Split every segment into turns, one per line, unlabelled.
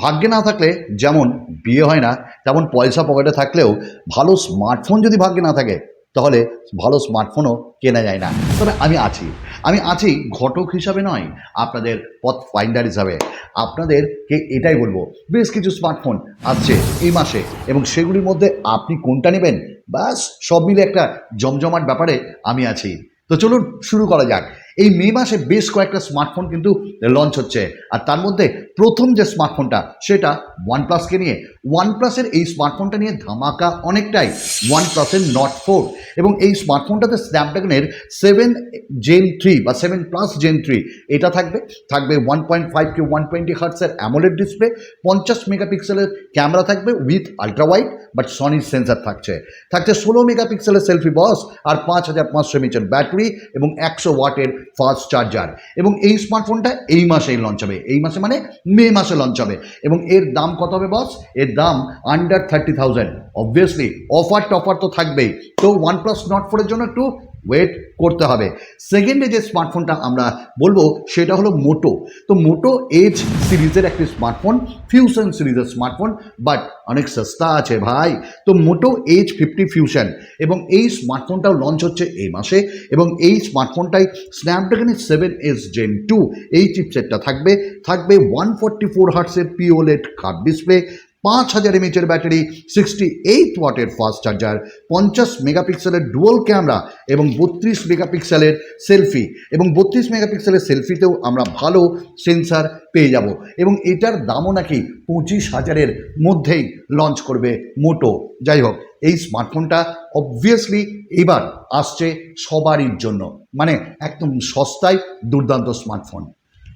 ভাগ্যে না থাকলে যেমন বিয়ে হয় না, তেমন পয়সা পকেটে থাকলেও ভালো স্মার্টফোন যদি ভাগ্যে না থাকে, তাহলে ভালো স্মার্টফোনও কেনা যায় না। তবে আমি আছি। আমি আছি ঘটক হিসাবে নয়, আপনাদের পথ ফাইন্ডার হিসাবে। আপনাদেরকে এটাই বলব, বেশ কিছু স্মার্টফোন আসছে এই মাসে এবং সেগুলির মধ্যে আপনি কোনটা নেবেন? ব্যাস, সব মিলে একটা জমজমাট ব্যাপারে আমি আছি। তো চলুন শুরু করা যাক। এই মে মাসে বেশ কয়েকটা স্মার্টফোন কিন্তু লঞ্চ হচ্ছে। আর তার মধ্যে প্রথম যে স্মার্টফোনটা সেটা ওয়ানপ্লাসকে নিয়ে ওয়ানপ্লাসের এই স্মার্টফোনটা নিয়ে ধামাকা অনেকটাই। ওয়ানপ্লাসের নট ফোর এবং এই স্মার্টফোনটাতে স্ন্যাপড্রাগনের সেভেন জেন থ্রি বা সেভেন প্লাস জেন থ্রি এটা থাকবে। থাকবে ওয়ান পয়েন্ট ফাইভ কি ওয়ান টোয়েন্টি হার্টসের অ্যামোলেড ডিসপ্লে পঞ্চাশ মেগাপিক্সেলের ক্যামেরা থাকবে উইথ আলট্রা ওয়াইড বাট সনির সেন্সার থাকছে। থাকছে ষোলো মেগাপিক্সেলের সেলফি বস আর পাঁচ হাজার পাঁচশো এমএচের ব্যাটারি এবং একশো ওয়াটের ফাস্ট চার্জার এবং এই স্মার্টফোনটা এই মাসেই লঞ্চ হবে। এই মাসে মানে মে মাসে লঞ্চ হবে। এবং এর দাম কত হবে বস এর দাম under thirty thousand obviously offer টফার তো থাকবেই। তো ওয়ান প্লাস নট ফোরের জন্য একটু ওয়েট করতে হবে। সেকেন্ডে যে স্মার্টফোনটা আমরা বলব, সেটা হলো মোটো তো মোটো এজ সিরিজের একটি স্মার্টফোন ফিউশন সিরিজের স্মার্টফোন বাট অনেক সস্তা আছে ভাই। তো মোটো এইচ ফিফটি ফিউশন এবং এই স্মার্টফোনটাও লঞ্চ হচ্ছে এই মাসে। এবং এই স্মার্টফোনটাই স্ন্যাপড্রাগনের সেভেন এস জেন টু এই চিপসেটটা থাকবে। থাকবে ওয়ান ফোরটি ফোর হার্টসের পিওলেট কার্ভ ডিসপ্লে পাঁচ হাজার এমএচের ব্যাটারি সিক্সটি এইট ওয়াটের ফাস্ট চার্জার পঞ্চাশ মেগাপিক্সেলের ডুয়াল ক্যামেরা এবং বত্রিশ মেগাপিক্সেলের সেলফি এবং বত্রিশ মেগাপিক্সেলের সেলফিতেও আমরা ভালো সেন্সার পেয়ে যাব। এবং এটার দামও নাকি পঁচিশ হাজারের মধ্যেই লঞ্চ করবে মোটো। যাই হোক, এই স্মার্টফোনটা অবভিয়াসলি এবার আসছে সবারই জন্য। মানে একদম সস্তায় দুর্দান্ত স্মার্টফোন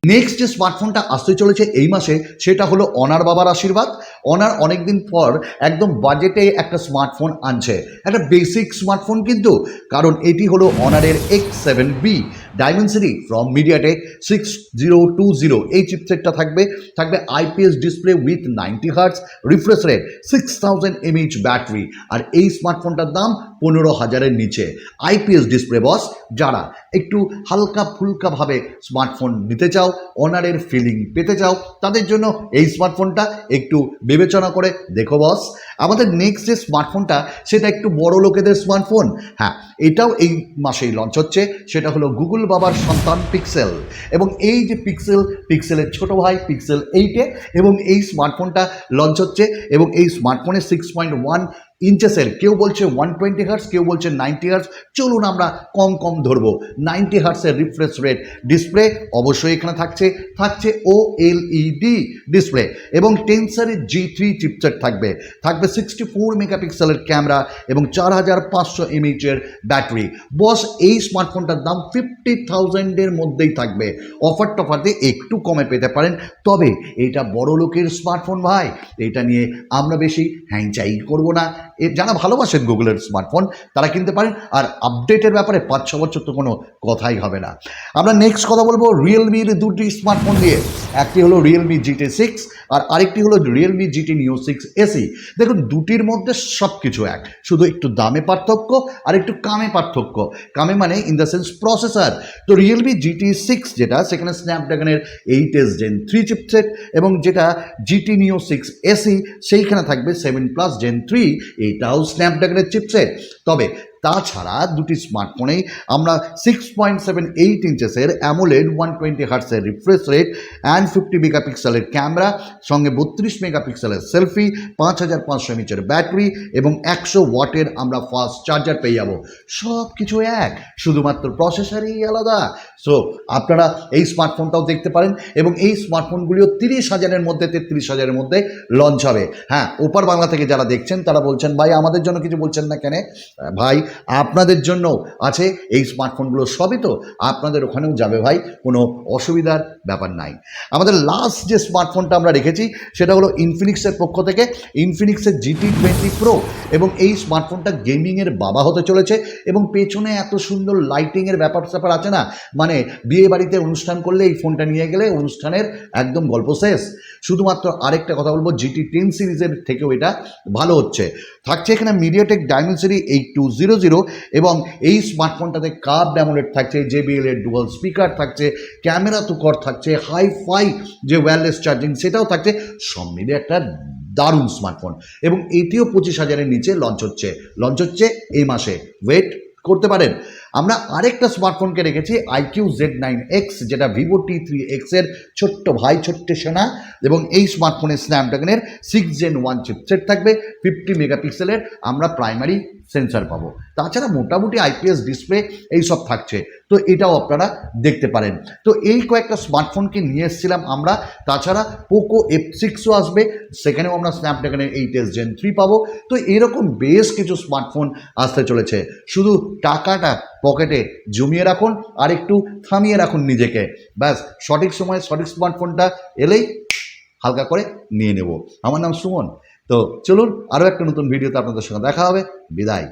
নেক্সট যে স্মার্টফোনটা আসতে চলেছে এই মাসে, সেটা হলো অনার বাবার আশীর্বাদ। অনার অনেকদিন পর একদম বাজেটে একটা স্মার্টফোন আনছে। একটা বেসিক স্মার্টফোন কিন্তু, কারণ এটি হলো অনারের X seven b Dimensity from MediaTek six zero two zero এই চিপসেটটা থাকবে থাকবে IPS display with ninety hertz refresh rate six thousand mAh battery আর এই স্মার্টফোনটার দাম পনেরো হাজারের নিচে। আইপিএস ডিসপ্লে বস যারা একটু হালকা ফুলকাভাবে স্মার্টফোন নিতে চাও অনারের ফিলিং পেতে চাও, তাদের জন্য এই স্মার্টফোনটা একটু বিবেচনা করে দেখো বস আমাদের নেক্সট যে স্মার্টফোনটা সেটা একটু বড় লোকেদের স্মার্টফোন হ্যাঁ এটাও এই মাসেই লঞ্চ হচ্ছে, সেটা হলো গুগল বাবার সন্তান পিক্সেল এবং এই যে পিক্সেল পিক্সেলের ছোট ভাই পিক্সেল এইটে এবং এই স্মার্টফোনটা লঞ্চ হচ্ছে, এবং এই স্মার্টফোনের সিক্স পয়েন্ট ওয়ান ইঞ্চেসের কেউ বলছে ওয়ান টোয়েন্টি হার্স কেউ বলছে নাইনটি হার্স চলুন আমরা কম কম ধরবো। নাইনটি হার্সের রিফ্রেশ রেট ডিসপ্লে অবশ্যই এখানে থাকছে। থাকছে ও এলইডি ডিসপ্লে এবং টেন্সারের জি থ্রি চিপসেট থাকবে। থাকবে সিক্সটি ফোর মেগাপিক্সেলের ক্যামেরা এবং চার হাজার পাঁচশো এমএইচের ব্যাটারি বস এই স্মার্টফোনটার দাম ফিফটি থাউজেন্ডের মধ্যেই থাকবে। অফার টফার দিয়ে একটু কমে পেতে পারেন। তবে এটা বড় লোকের স্মার্টফোন ভাই। এটা নিয়ে আমরা বেশি হ্যাংচাই করব না। যারা ভালোবাসেন গুগলের স্মার্টফোন তারা কিনতে পারেন। আর আপডেটের ব্যাপারে পাঁচ ছ বছর তো কোনো কথাই হবে না। আমরা নেক্সট কথা বলব রিয়েলমির দুটি স্মার্টফোন দিয়ে একটি হলো রিয়েলমি জিটি সিক্স আর আরেকটি হলো Realme GT new six SE দেখুন, দুটির মধ্যে সব কিছু এক। শুধু একটু দামে পার্থক্য আর একটু কামে পার্থক্য। কামে মানে ইন দ্য সেন্স প্রসেসর তো রিয়েলমি জিটি সিক্স যেটা, সেখানে স্ন্যাপড্রাগনের eight S gen three chipset এবং যেটা জিটি নিউ সিক্স এসি সেইখানে থাকবে সেভেন প্লাস জেন থ্রি এইটাও স্ন্যাপড্রাগনের চিপসেট তবে তাছাড়া দুটি স্মার্টফোনেই আমরা সিক্স পয়েন্ট সেভেন এইট ইঞ্চেসের অ্যামোলেড ওয়ান টোয়েন্টি হার্টসের রিফ্রেশ রেট অ্যান্ড ফিফটি মেগাপিক্সেলের ক্যামেরা সঙ্গে বত্রিশ মেগাপিক্সেলের সেলফি পাঁচ হাজার পাঁচশো এমএচের ব্যাটারি এবং একশো ওয়াটের আমরা ফাস্ট চার্জার পেয়ে যাব। সব কিছু এক, শুধুমাত্র প্রসেসারই আলাদা। সো আপনারা এই স্মার্টফোনটাও দেখতে পারেন এবং এই স্মার্টফোনগুলিও তিরিশ হাজারের মধ্যে, তেত্রিশ হাজারের মধ্যে লঞ্চ হবে। হ্যাঁ ওপার বাংলা থেকে যারা দেখছেন, তারা বলছেন, ভাই, আমাদের জন্য কিছু বলছেন না কেন? ভাই আপনাদের জন্য আছে। এই স্মার্টফোনগুলো সবই তো আপনাদের ওখানেও যাবে ভাই, কোনো অসুবিধার ব্যাপার নাই। আমাদের লাস্ট যে স্মার্টফোনটা আমরা রেখেছি, সেটা হলো ইনফিনিক্সের পক্ষ থেকে ইনফিনিক্সের জিটি টোয়েন্টি প্রো এবং এই স্মার্টফোনটা গেমিংয়ের বাবা হতে চলেছে এবং পেছনে এত সুন্দর লাইটিংয়ের ব্যাপার স্যাপার আছে না? মানে বিয়ে বাড়িতে অনুষ্ঠান করলে এই ফোনটা নিয়ে গেলে অনুষ্ঠানের একদম গল্প শেষ। শুধুমাত্র আরেকটা কথা বলব জিটি টেন সিরিজের থেকেও এটা ভালো হচ্ছে। থাকছে এখানে MediaTek Dimensity eight two zero zero এবং এই স্মার্টফোনটাতে কাপ ড্যামোলেট থাকছে জেবিএল এর ডুয়াল স্পিকার থাকছে ক্যামেরা তুকর থাকছে হাই ফাই যে ওয়্যারলেস চার্জিং সেটাও থাকছে, সব মিলে একটা দারুণ স্মার্টফোন এবং এটিও পঁচিশ হাজারের নিচে লঞ্চ হচ্ছে। লঞ্চ হচ্ছে এই মাসে। ওয়েট করতে পারেন। আমরা আরেকটা স্মার্টফোনকে রেখেছি আইকিউ জেড নাইন এক্স যেটা ভিভো টি থ্রি এক্সের ছোট্ট ভাই, ছোট্ট সেনা, এবং এই স্মার্টফোনের স্ন্যাপড্রাগনের সিক্স জেন ওয়ান চিপসেট থাকবে ফিফটি মেগাপিক্সেলের আমরা প্রাইমারি সেন্সার পাবো। তাছাড়া মোটামুটি আইপিএস ডিসপ্লে এই সব থাকছে। তো এটাও আপনারা দেখতে পারেন। তো এই কয়েকটা স্মার্টফোনকে নিয়ে এসেছিলাম আমরা। তাছাড়া পোকো এফ সিক্সও আসবে। সেখানেও আমরা স্ন্যাপড্রাগনের এইট এস জেন থ্রি পাবো। তো এরকম বেশ কিছু স্মার্টফোন আসতে চলেছে। শুধু টাকাটা পকেটে জমিয়ে রাখুন, আর একটু থামিয়ে রাখুন নিজেকে। ব্যাস, সঠিক সময়ে সঠিক স্মার্টফোনটা এলেই হালকা করে নিয়ে নেব। আমার নাম সুমন। তো চলুন আরও একটা নতুন ভিডিওতে আপনাদের সঙ্গে দেখা হবে। বিদায়।